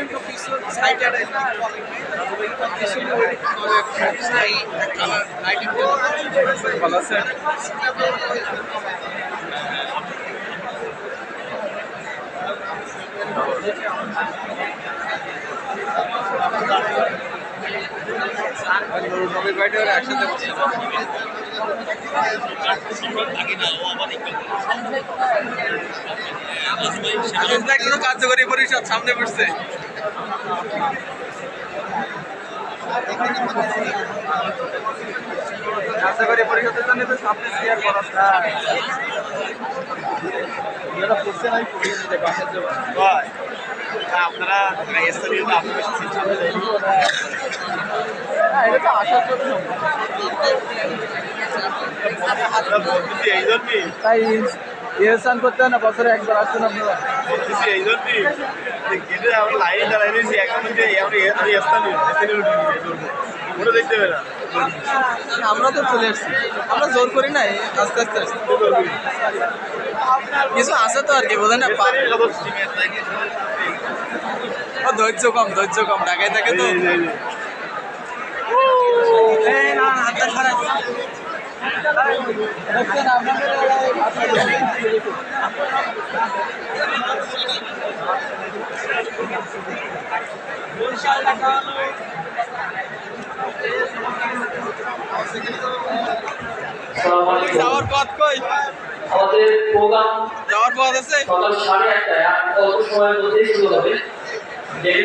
Event officer site అడ్ পরিষদ সামনে পড়ছে কার্যকরী পরিষদের জন্য তো সামনে শেয়ার করা আপনারা স্থানীয় হ্যাঁ এটা তো আসার জন্য। বলতেছি জন্যই করতে হয় না বছরে একবার আসছেন আপনারা এই আমরা লাইন দাঁড়াই রয়েছি এখন যে আমরা আমি স্থানীয় স্থানীয় ওটা দেখতে হবে না। আমরা তো চলে আসছি। আমরা জোর করি না আস্তে আস্তে আসছি। কিছু আছে তো আর কি বোঝেন না ধৈর্য কম ধৈর্য কম ঢাকায় থাকে তো। যাওয়ার পথ কই? আমাদের প্রোগ্রাম যাওয়ার পথ আছে? সকাল সাড়ে আটটায় আর অল্প সময়ের মধ্যেই শুরু হবে।